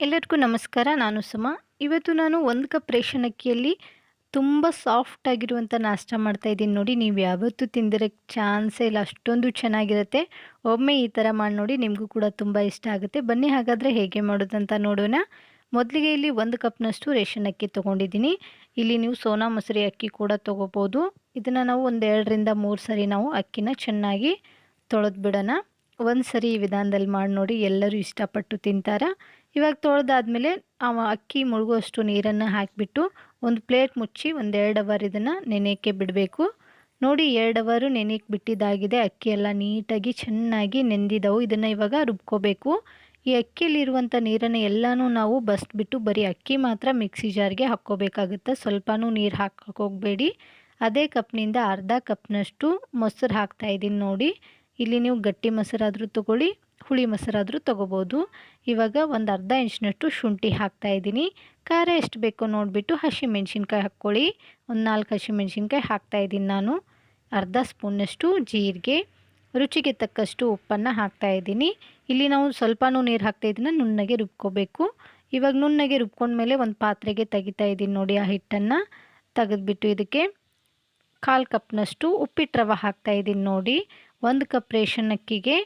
ಎಲ್ಲರಿಗೂ ನಮಸ್ಕಾರ, ನಾನು ಸುಮ. ಇವತ್ತು ನಾನು ಒಂದು ಕಪ್ ರೇಷನ್ ಅಕ್ಕಿಯಲ್ಲಿ ತುಂಬ ಸಾಫ್ಟ್ ಆಗಿರುವಂಥ ನಾಷ್ಟ ಮಾಡ್ತಾ ಇದ್ದೀನಿ ನೋಡಿ, ನೀವು ಯಾವತ್ತೂ ತಿಂದಿರೋಕ್ಕೆ ಚಾನ್ಸೇ ಇಲ್ಲ, ಅಷ್ಟೊಂದು ಚೆನ್ನಾಗಿರುತ್ತೆ. ಒಮ್ಮೆ ಈ ಥರ ಮಾಡಿ ನೋಡಿ ನಿಮಗೂ ಕೂಡ ತುಂಬ ಇಷ್ಟ ಆಗುತ್ತೆ. ಬನ್ನಿ ಹಾಗಾದರೆ ಹೇಗೆ ಮಾಡೋದಂತ ನೋಡೋಣ. ಮೊದಲಿಗೆ ಇಲ್ಲಿ ಒಂದು ಕಪ್ನಷ್ಟು ರೇಷನ್ ಅಕ್ಕಿ ತೊಗೊಂಡಿದ್ದೀನಿ. ಇಲ್ಲಿ ನೀವು ಸೋನಾ ಮೊಸರಿ ಅಕ್ಕಿ ಕೂಡ ತೊಗೋಬೋದು. ಇದನ್ನು ನಾವು ಒಂದು ಎರಡರಿಂದ ಮೂರು ಸರಿ ನಾವು ಅಕ್ಕಿನ ಚೆನ್ನಾಗಿ ತೊಳೆದು ಬಿಡೋಣ ಒಂದು ಸರಿ ಈ ವಿಧಾನದಲ್ಲಿ ಮಾಡಿ ನೋಡಿ, ಎಲ್ಲರೂ ಇಷ್ಟಪಟ್ಟು ತಿಂತಾರೆ? ಇವಾಗ ತೊಳೆದಾದ್ಮೇಲೆ ಆ ಅಕ್ಕಿ ಮುಳುಗುವಷ್ಟು ನೀರನ್ನು ಹಾಕಿಬಿಟ್ಟು ಒಂದು ಪ್ಲೇಟ್ ಮುಚ್ಚಿ ಒಂದು ಎರಡು ಅವರ್ ಇದನ್ನು ನೆನೆಯೋಕ್ಕೆ ಬಿಡಬೇಕು. ನೋಡಿ, ಎರಡು ಅವರು ನೆನೆಯಕ್ಕೆ ಬಿಟ್ಟಿದ್ದಾಗಿದೆ. ಅಕ್ಕಿ ಎಲ್ಲ ನೀಟಾಗಿ ಚೆನ್ನಾಗಿ ನೆಂದಿದ್ದವು ಇದನ್ನು ಇವಾಗ ರುಬ್ಕೋಬೇಕು. ಈ ಅಕ್ಕಿಯಲ್ಲಿರುವಂಥ ನೀರನ್ನು ಎಲ್ಲನೂ ನಾವು ಬಸ್ಬಿಟ್ಟು ಬರೀ ಅಕ್ಕಿ ಮಾತ್ರ ಮಿಕ್ಸಿ ಜಾರ್ಗೆ ಹಾಕ್ಕೋಬೇಕಾಗುತ್ತೆ. ಸ್ವಲ್ಪನೂ ನೀರು ಹಾಕೋಕೆ ಹೋಗಬೇಡಿ. ಅದೇ ಕಪ್ನಿಂದ ಅರ್ಧ ಕಪ್ನಷ್ಟು ಮೊಸರು ಹಾಕ್ತಾಯಿದ್ದೀನಿ ನೋಡಿ. ಇಲ್ಲಿ ನೀವು ಗಟ್ಟಿ ಮೊಸರಾದರೂ ತೊಗೊಳ್ಳಿ, ಹುಳಿ ಮೊಸರಾದರೂ ತೊಗೋಬೋದು. ಇವಾಗ ಒಂದು ಅರ್ಧ ಇಂಚಿನಷ್ಟು ಶುಂಠಿ ಹಾಕ್ತಾಯಿದ್ದೀನಿ ಖಾರ ಎಷ್ಟು ಬೇಕೋ ನೋಡಿಬಿಟ್ಟು ಹಸಿಮೆಣ್ಸಿನ್ಕಾಯಿ ಹಾಕ್ಕೊಳ್ಳಿ. ಒಂದು ನಾಲ್ಕು ಹಸಿಮೆಣ್ಸಿನ್ಕಾಯಿ ಹಾಕ್ತಾಯಿದ್ದೀನಿ ನಾನು. ಅರ್ಧ ಸ್ಪೂನ್ನಷ್ಟು ಜೀರಿಗೆ. ರುಚಿಗೆ ತಕ್ಕಷ್ಟು ಉಪ್ಪನ್ನು ಹಾಕ್ತಾಯಿದ್ದೀನಿ ಇಲ್ಲಿ ನಾವು ಸ್ವಲ್ಪನೂ ನೀರು ಹಾಕ್ತಾಯಿದ್ದೀನಿ ನುಣ್ಣಗೆ ರುಬ್ಕೋಬೇಕು. ಇವಾಗ ನುಣ್ಣಗೆ ರುಬ್ಕೊಂಡ್ಮೇಲೆ ಒಂದು ಪಾತ್ರೆಗೆ ತೆಗಿತಾ ಇದ್ದೀನಿ ನೋಡಿ ಆ ಹಿಟ್ಟನ್ನು. ತೆಗೆದುಬಿಟ್ಟು ಇದಕ್ಕೆ ಕಾಲು ಕಪ್ನಷ್ಟು ಉಪ್ಪಿಟ್ಟು ರವೆ ಹಾಕ್ತಾಯಿದ್ದೀನಿ ನೋಡಿ. ಒಂದು ಕಪ್ ರೇಷನ್ ಅಕ್ಕಿಗೆ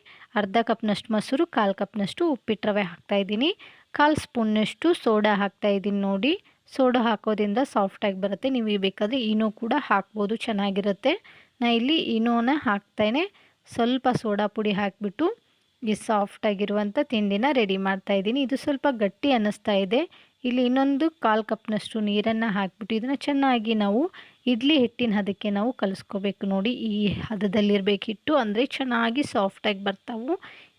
ಅರ್ಧ ಕಪ್ನಷ್ಟು ಮೊಸರು, ಕಾಲು ಕಪ್ನಷ್ಟು ಉಪ್ಪಿಟ್ಟು ರವೆ ಹಾಕ್ತಾ ಇದ್ದೀನಿ. ಕಾಲು ಸ್ಪೂನ್ನಷ್ಟು ಸೋಡಾ ಹಾಕ್ತಾ ಇದ್ದೀನಿ ನೋಡಿ. ಸೋಡಾ ಹಾಕೋದ್ರಿಂದ ಸಾಫ್ಟಾಗಿ ಬರುತ್ತೆ. ನೀವು ಬೇಕಾದರೆ ಇನೋ ಕೂಡ ಹಾಕ್ಬೋದು, ಚೆನ್ನಾಗಿರುತ್ತೆ. ನಾ ಇಲ್ಲಿ ಇನೋನ ಹಾಕ್ತೇನೆ. ಸ್ವಲ್ಪ ಸೋಡಾ ಪುಡಿ ಹಾಕಿಬಿಟ್ಟು ಈ ಸಾಫ್ಟಾಗಿರುವಂಥ ತಿಂಡಿನ ರೆಡಿ ಮಾಡ್ತಾ ಇದ್ದೀನಿ. ಇದು ಸ್ವಲ್ಪ ಗಟ್ಟಿ ಅನ್ನಿಸ್ತಾ ಇದೆ. ಇಲ್ಲಿ ಇನ್ನೊಂದು ಕಾಲು ಕಪ್ನಷ್ಟು ನೀರನ್ನು ಹಾಕಿಬಿಟ್ಟು ಇದನ್ನು ಚೆನ್ನಾಗಿ ನಾವು ಇಡ್ಲಿ ಹಿಟ್ಟಿನ ಹದಕ್ಕೆ ನಾವು ಕಲಿಸ್ಕೋಬೇಕು ನೋಡಿ. ಈ ಹದದಲ್ಲಿರಬೇಕು ಹಿಟ್ಟು ಅಂದರೆ ಚೆನ್ನಾಗಿ ಸಾಫ್ಟಾಗಿ ಬರ್ತಾವೆ.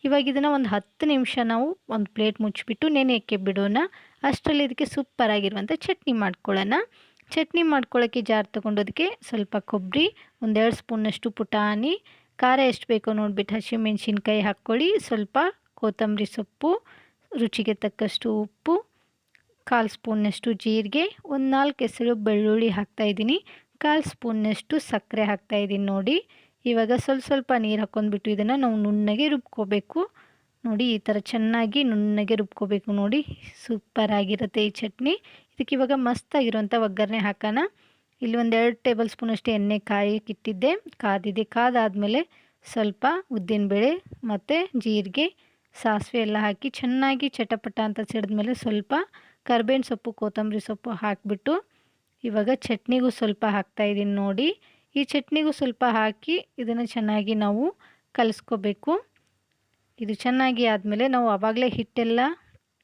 ಇವಾಗ ಇದನ್ನು ಒಂದು ಹತ್ತು ನಿಮಿಷ ನಾವು ಒಂದು ಪ್ಲೇಟ್ ಮುಚ್ಚಿಬಿಟ್ಟು ನೆನೆಯೋಕ್ಕೆ ಬಿಡೋಣ ಅಷ್ಟರಲ್ಲಿ ಇದಕ್ಕೆ ಸೂಪರ್ ಆಗಿರುವಂಥ ಚಟ್ನಿ ಮಾಡ್ಕೊಳ್ಳೋಣ. ಚಟ್ನಿ ಮಾಡ್ಕೊಳ್ಳೋಕ್ಕೆ ಜಾರ್ ತೊಗೊಂಡೋದಕ್ಕೆ ಸ್ವಲ್ಪ ಕೊಬ್ಬರಿ ಒಂದೆರಡು ಸ್ಪೂನ್ನಷ್ಟು ಪುಟಾಣಿ ಖಾರ ಎಷ್ಟು ಬೇಕೋ ನೋಡಿಬಿಟ್ಟು ಹಸಿಮೆಣ್ಸಿನ್ಕಾಯಿ ಹಾಕ್ಕೊಳ್ಳಿ. ಸ್ವಲ್ಪ ಕೊತ್ತಂಬರಿ ಸೊಪ್ಪು, ರುಚಿಗೆ ತಕ್ಕಷ್ಟು ಉಪ್ಪು, ಕಾಲು ಸ್ಪೂನ್ನಷ್ಟು ಜೀರಿಗೆ, ಒಂದು ನಾಲ್ಕು ಹೆಸರು ಬೆಳ್ಳುಳ್ಳಿ ಹಾಕ್ತಾಯಿದ್ದೀನಿ ಕಾಲು ಸ್ಪೂನ್ನಷ್ಟು ಸಕ್ಕರೆ ಹಾಕ್ತಾಯಿದ್ದೀನಿ ನೋಡಿ. ಇವಾಗ ಸ್ವಲ್ಪ ಸ್ವಲ್ಪ ನೀರು ಹಾಕ್ಕೊಂಡ್ಬಿಟ್ಟು ಇದನ್ನು ನಾವು ನುಣ್ಣಗೆ ರುಬ್ಕೋಬೇಕು. ನೋಡಿ, ಈ ಥರ ಚೆನ್ನಾಗಿ ನುಣ್ಣಗೆ ರುಬ್ಕೋಬೇಕು ನೋಡಿ. ಸೂಪರಾಗಿರುತ್ತೆ ಈ ಚಟ್ನಿ. ಇದಕ್ಕೆ ಇವಾಗ ಮಸ್ತಾಗಿರುವಂಥ ಒಗ್ಗರಣೆ ಹಾಕೋಣ. ಇಲ್ಲಿ ಒಂದು ಎರಡು ಟೇಬಲ್ ಸ್ಪೂನಷ್ಟು ಎಣ್ಣೆ ಕಾಯಿ ಕಿತ್ತಿದ್ದೆ. ಕಾದಿದೆ. ಕಾದಾದಮೇಲೆ ಸ್ವಲ್ಪ ಉದ್ದಿನಬೇಳೆ ಮತ್ತು ಜೀರಿಗೆ, ಸಾಸಿವೆ ಎಲ್ಲ ಹಾಕಿ ಚೆನ್ನಾಗಿ ಚಟಪಟ ಅಂತ ಸಿಡಿದ್ಮೇಲೆ ಸ್ವಲ್ಪ ಕರ್ಬೇವಿನ ಸೊಪ್ಪು, ಕೊತ್ತಂಬರಿ ಸೊಪ್ಪು ಹಾಕಿಬಿಟ್ಟು ಇವಾಗ ಚಟ್ನಿಗೂ ಸ್ವಲ್ಪ ಹಾಕ್ತಾಯಿದ್ದೀನಿ ನೋಡಿ. ಈ ಚಟ್ನಿಗೂ ಸ್ವಲ್ಪ ಹಾಕಿ ಇದನ್ನು ಚೆನ್ನಾಗಿ ನಾವು ಕಲಿಸ್ಕೋಬೇಕು. ಇದು ಚೆನ್ನಾಗಿ ಆದಮೇಲೆ ನಾವು ಆವಾಗಲೇ ಹಿಟ್ಟೆಲ್ಲ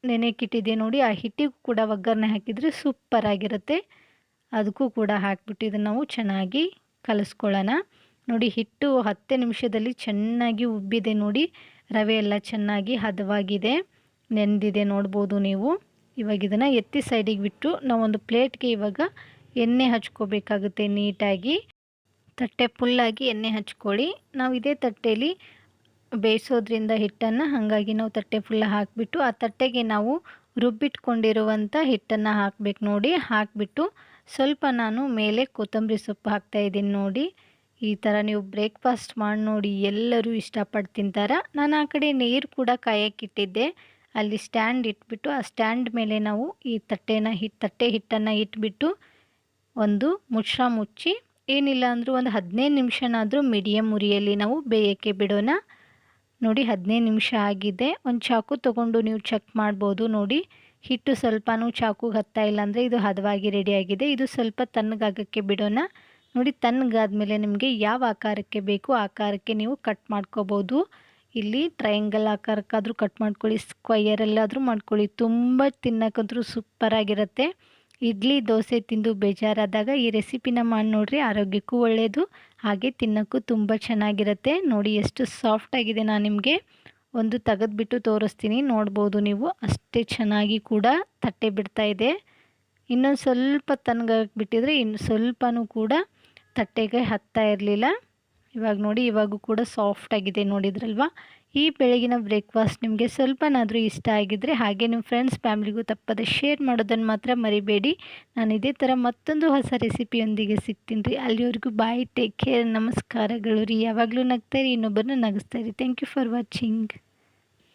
ನೆನೆಯಕ್ಕಿಟ್ಟಿದ್ದೆ ನೋಡಿ. ಆ ಹಿಟ್ಟಿಗೂ ಕೂಡ ಒಗ್ಗರಣೆ ಹಾಕಿದರೆ ಸೂಪರಾಗಿರುತ್ತೆ ಅದಕ್ಕೂ ಕೂಡ ಹಾಕಿಬಿಟ್ಟು ಇದನ್ನು ನಾವು ಚೆನ್ನಾಗಿ ಕಲಿಸ್ಕೊಳ್ಳೋಣ. ನೋಡಿ, ಹಿಟ್ಟು ಹತ್ತು ನಿಮಿಷದಲ್ಲಿ ಚೆನ್ನಾಗಿ ಉಬ್ಬಿದೆ ನೋಡಿ. ರವೆ ಎಲ್ಲ ಚೆನ್ನಾಗಿ ಹದವಾಗಿದೆ. ನೆಂದಿದೆ ನೋಡ್ಬೋದು ನೀವು. ಇವಾಗ ಇದನ್ನು ಎತ್ತಿ ಸೈಡಿಗೆ ಬಿಟ್ಟು ನಾವೊಂದು ಪ್ಲೇಟ್ಗೆ ಇವಾಗ ಎಣ್ಣೆ ಹಚ್ಕೋಬೇಕಾಗುತ್ತೆ ನೀಟಾಗಿ. ತಟ್ಟೆ ಫುಲ್ಲಾಗಿ ಎಣ್ಣೆ ಹಚ್ಕೊಳ್ಳಿ. ನಾವು ಇದೇ ತಟ್ಟೆಯಲ್ಲಿ ಬೇಯಿಸೋದ್ರಿಂದ ಹಿಟ್ಟನ್ನು ಹಾಗಾಗಿ ನಾವು ತಟ್ಟೆ ಫುಲ್ಲ ಹಾಕಿಬಿಟ್ಟು ಆ ತಟ್ಟೆಗೆ ನಾವು ರುಬ್ಬಿಟ್ಕೊಂಡಿರುವಂಥ ಹಿಟ್ಟನ್ನು ಹಾಕಬೇಕು ನೋಡಿ. ಹಾಕಿಬಿಟ್ಟು ಸ್ವಲ್ಪ ನಾನು ಮೇಲೆ ಕೊತ್ತಂಬರಿ ಸೊಪ್ಪು ಹಾಕ್ತಾಯಿದ್ದೀನಿ ನೋಡಿ. ಈ ಥರ ನೀವು ಬ್ರೇಕ್ಫಾಸ್ಟ್ ಮಾಡಿ ನೋಡಿ, ಎಲ್ಲರೂ ಇಷ್ಟಪಟ್ಟು ತಿಂತಾರೆ. ನಾನು ಆ ಕಡೆ ನೀರು ಕೂಡ ಕಾಯಕ್ಕಿಟ್ಟಿದ್ದೆ ಅಲ್ಲಿ ಸ್ಟ್ಯಾಂಡ್ ಇಟ್ಬಿಟ್ಟು, ಆ ಸ್ಟ್ಯಾಂಡ್ ಮೇಲೆ ನಾವು ಈ ತಟ್ಟೆನ ಹಿಟ್ಟು ತಟ್ಟೆ ಹಿಟ್ಟನ್ನು ಇಟ್ಬಿಟ್ಟು ಒಂದು ಮುಚ್ಚ ಮುಚ್ಚಿ, ಏನಿಲ್ಲ ಅಂದರೂ ಒಂದು ಹದಿನೈದು ನಿಮಿಷನಾದರೂ ಮೀಡಿಯಮ್ ಉರಿಯಲ್ಲಿ ನಾವು ಬೇಯಕ್ಕೆ ಬಿಡೋಣ. ನೋಡಿ, ಹದಿನೈದು ನಿಮಿಷ ಆಗಿದೆ. ಒಂದು ಚಾಕು ತೊಗೊಂಡು ನೀವು ಚೆಕ್ ಮಾಡ್ಬೋದು ನೋಡಿ. ಹಿಟ್ಟು ಸ್ವಲ್ಪನೂ ಚಾಕುಗೆ ಹತ್ತಾ ಇಲ್ಲ ಅಂದರೆ ಇದು ಹದವಾಗಿ ರೆಡಿಯಾಗಿದೆ ಇದು ಸ್ವಲ್ಪ ತಣ್ಣಗಾಗಕ್ಕೆ ಬಿಡೋಣ. ನೋಡಿ, ತಣ್ಣಗಾದ್ಮೇಲೆ ನಿಮಗೆ ಯಾವ ಆಕಾರಕ್ಕೆ ಬೇಕು ಆಕಾರಕ್ಕೆ ನೀವು ಕಟ್ ಮಾಡ್ಕೋಬೋದು. ಇಲ್ಲಿ ಟ್ರಯಾಂಗಲ್ ಆಕಾರಕ್ಕಾದರೂ ಕಟ್ ಮಾಡ್ಕೊಳ್ಳಿ ಸ್ಕ್ವಯರಲ್ಲಾದರೂ ಮಾಡ್ಕೊಳ್ಳಿ. ತುಂಬ ಸೂಪರ್ ಸೂಪರಾಗಿರುತ್ತೆ ಇಡ್ಲಿ, ದೋಸೆ ತಿಂದು ಬೇಜಾರಾದಾಗ ಈ ರೆಸಿಪಿನ ಮಾಡಿ ನೋಡಿರಿ, ಆರೋಗ್ಯಕ್ಕೂ ಒಳ್ಳೆಯದು ಹಾಗೆ ತಿನ್ನೋಕ್ಕೂ ತುಂಬ ಚೆನ್ನಾಗಿರುತ್ತೆ. ನೋಡಿ, ಎಷ್ಟು ಸಾಫ್ಟಾಗಿದೆ ನಾನು ನಿಮಗೆ. ಒಂದು ತೆಗೆದ್ಬಿಟ್ಟು ತೋರಿಸ್ತೀನಿ. ನೋಡ್ಬೋದು ನೀವು. ಅಷ್ಟೇ ಚೆನ್ನಾಗಿ ಕೂಡ ತಟ್ಟೆ ಬಿಡ್ತಾ ಇದೆ. ಇನ್ನೊಂದು ಸ್ವಲ್ಪ ತನಗಾಗಿ ಬಿಟ್ಟಿದ್ರೆ ಇನ್ನು ಸ್ವಲ್ಪನೂ ಕೂಡ ತಟ್ಟೆಗೆ ಹತ್ತಾ ಇರಲಿಲ್ಲ. ಇವಾಗ ನೋಡಿ, ಇವಾಗೂ ಕೂಡ ಸಾಫ್ಟ್ ಆಗಿದೆ ನೋಡಿದ್ರಲ್ವಾ? ಈ ಬೆಳಗಿನ ಬ್ರೇಕ್ಫಾಸ್ಟ್ ನಿಮಗೆ ಸ್ವಲ್ಪನಾದರೂ ಇಷ್ಟ ಆಗಿದ್ದರೆ ಹಾಗೆ ನಿಮ್ಮ ಫ್ರೆಂಡ್ಸ್ ಫ್ಯಾಮಿಲಿಗೂ ತಪ್ಪದೆ ಶೇರ್ ಮಾಡೋದನ್ನು ಮಾತ್ರ ಮರಿಬೇಡಿ. ನಾನು ಇದೇ ಥರ ಮತ್ತೊಂದು ಹೊಸ ರೆಸಿಪಿಯೊಂದಿಗೆ ಸಿಗ್ತೀನಿ ರೀ. ಅಲ್ಲಿವರೆಗೂ ಬಾಯ್ ಟೇಕ್ ಕೇರ್ ನಮಸ್ಕಾರಗಳು ರೀ. ಯಾವಾಗಲೂ ನಗ್ತಾ ಇರಿ, ಇನ್ನೊಬ್ಬರನ್ನ ನಗಿಸ್ತಾಯಿರಿ ಥ್ಯಾಂಕ್ ಯು ಫಾರ್ ವಾಚಿಂಗ್